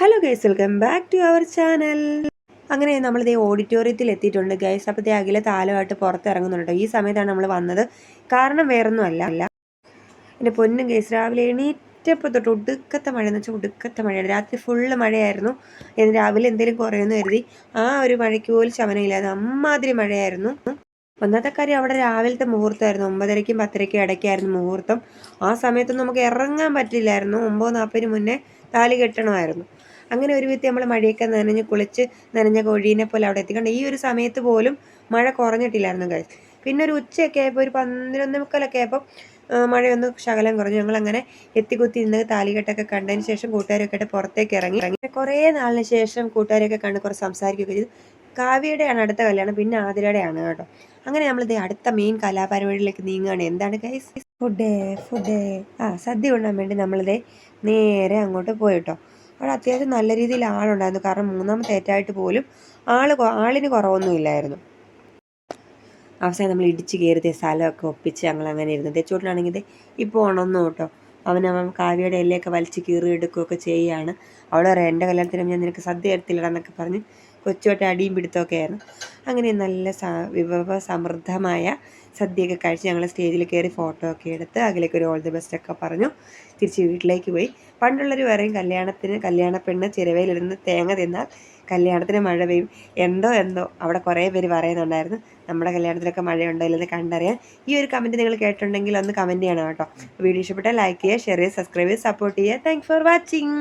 Hello guys welcome back to our channel അങ്ങനെ നമ്മളിതേ ഓഡിറ്റോറിയത്തിൽ എത്തിയിട്ടുണ്ട് ഗൈസ് അപ്പോഴത്തെ അഖില താലമായിട്ട് പുറത്തിറങ്ങുന്നുണ്ട്. ഈ സമയത്താണ് നമ്മൾ വന്നത്. കാരണം വേറൊന്നും അല്ല അല്ല എന്റെ പൊന്നും ഗൈസ് രാവിലെ എണീറ്റപ്പോൾ തൊട്ട് ഒടുക്കത്തെ മഴ എന്ന് വെച്ചാൽ ഒടുക്കത്തെ മഴയാണ്. രാത്രി ഫുള്ള് മഴയായിരുന്നു. എന്ന് രാവിലെ എന്തെങ്കിലും കുറയുമെന്ന് കരുതി ആ ഒരു മഴയ്ക്ക് പോലും ശമനമില്ലാതെ അമ്മാതിരി മഴയായിരുന്നു. ഒന്നാമത്തെ കാര്യം അവിടെ രാവിലത്തെ മുഹൂർത്തമായിരുന്നു. ഒമ്പതരയ്ക്കും പത്തരയ്ക്കും ഇടയ്ക്കായിരുന്നു മുഹൂർത്തം. ആ സമയത്തൊന്നും നമുക്ക് ഇറങ്ങാൻ പറ്റില്ലായിരുന്നു. ഒമ്പത് നാൽപ്പതിന് മുന്നേ താലി കെട്ടണമായിരുന്നു. അങ്ങനെ ഒരു വിധത്തിൽ നമ്മൾ മഴയൊക്കെ നനഞ്ഞ് കുളിച്ച് നനഞ്ഞ കോഴീനെ പോലെ അവിടെ എത്തിക്കൊണ്ട്. ഈ ഒരു സമയത്ത് പോലും മഴ കുറഞ്ഞിട്ടില്ലായിരുന്നു കഴിച്ച് പിന്നെ ഒരു ഉച്ചയൊക്കെ ആയപ്പോൾ ഒരു പന്ത്രണ്ട് മുക്കാലൊക്കെ ആയപ്പോൾ മഴയൊന്ന് ശകലം കുറഞ്ഞു. ഞങ്ങൾ അങ്ങനെ എത്തിക്കുത്തി നിന്ന് താലികെട്ടൊക്കെ കണ്ടതിന് ശേഷം കൂട്ടുകാരൊക്കെ ആയിട്ട് പുറത്തേക്ക് ഇറങ്ങി. കുറേ നാളിന് ശേഷം കൂട്ടുകാരൊക്കെ കണ്ട് കുറച്ച് സംസാരിക്കുകയൊക്കെ ചെയ്തു. കാവ്യയുടെയാണ് അടുത്ത കല്യാണം പിന്നെ ആതിരയുടെയാണ് കേട്ടോ. അങ്ങനെ നമ്മളിത് അടുത്ത മെയിൻ കലാപരിപാടിയിലേക്ക് നീങ്ങുകയാണ്. എന്താണ് ഗൈസ് ഫുഡ് ഫുഡ്. ആ സദ്യ ഉണ്ണാൻ വേണ്ടി നമ്മളിത് നേരെ അങ്ങോട്ട് പോയി കേട്ടോ അവിടെ അത്യാവശ്യം നല്ല രീതിയിൽ ആളുണ്ടായിരുന്നു. കാരണം മൂന്നാമത്തെ ഏറ്റായിട്ട് പോലും ആൾ ആളിന് കുറവൊന്നും ഇല്ലായിരുന്നു. അവസാനം നമ്മൾ ഇടിച്ച് കയറിയത് സ്ഥലമൊക്കെ ഒപ്പിച്ച് ഞങ്ങൾ അങ്ങനെ ഇരുന്നു തെച്ചോട്ടിലാണെങ്കിൽ ഇപ്പോൾ ഉണർന്നു കേട്ടോ. അവനവൻ കാവ്യയുടെ എല്ലയൊക്കെ വലിച്ച് കീറി എടുക്കുകയൊക്കെ ചെയ്യുകയാണ് അവിടെ പറയാം എന്റെ കല്യാണത്തിന് ഞാൻ നിനക്ക് സദ്യ തരത്തില്ലടാ എന്നൊക്കെ പറഞ്ഞ് കൊച്ചുമായിട്ട് അടിയും പിടുത്തമൊക്കെ ആയിരുന്നു. അങ്ങനെ നല്ല വിഭവ സമൃദ്ധമായ സദ്യയൊക്കെ കഴിച്ച് ഞങ്ങൾ സ്റ്റേജിൽ കയറി ഫോട്ടോ ഒക്കെ എടുത്ത് അതിലേക്ക് ഒരു ഓൾ ദി ബെസ്റ്റ് ഒക്കെ പറഞ്ഞു. തിരിച്ച് വീട്ടിലേക്ക് പോയി. പണ്ടുള്ളവർ പറയും കല്യാണത്തിന് കല്യാണ പെണ്ണ് ചിരവയിലിരുന്ന് തേങ്ങ തിന്നാൽ കല്യാണത്തിന് മഴ പെയ്യും. എന്തോ എന്തോ അവിടെ കുറേ പേര് പറയുന്നുണ്ടായിരുന്നു. നമ്മുടെ കല്യാണത്തിലൊക്കെ മഴയുണ്ടോ ഇല്ലെന്ന് കണ്ടറിയാൻ. ഈ ഒരു കമന്റ് നിങ്ങൾ കേട്ടിട്ടുണ്ടെങ്കിൽ ഒന്ന് കമന്റ് ചെയ്യണം കേട്ടോ. വീഡിയോ ഇഷ്ടപ്പെട്ടാൽ ലൈക്ക് ചെയ്യുക ഷെയർ ചെയ്യുക സബ്സ്ക്രൈബ് ചെയ്യുക സപ്പോർട്ട് ചെയ്യുക. Thanks for watching